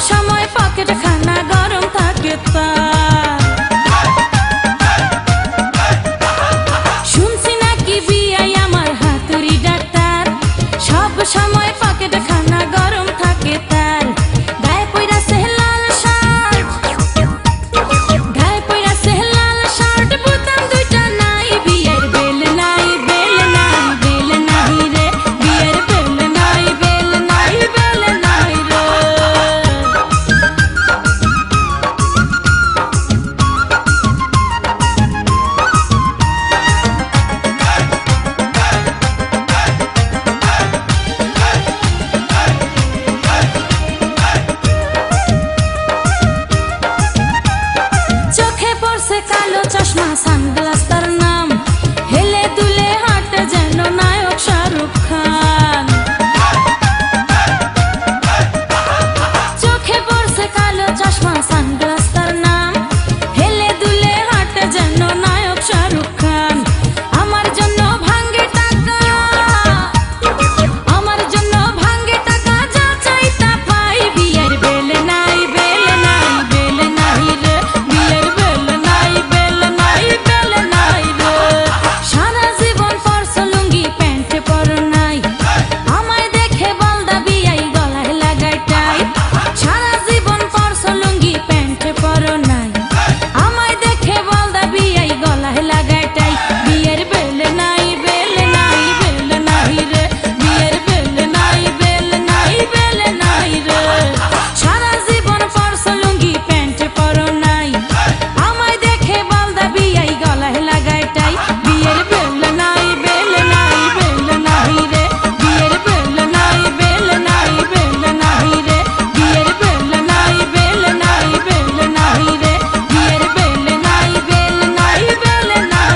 সময় পকেট খানা গরম থাকে তা।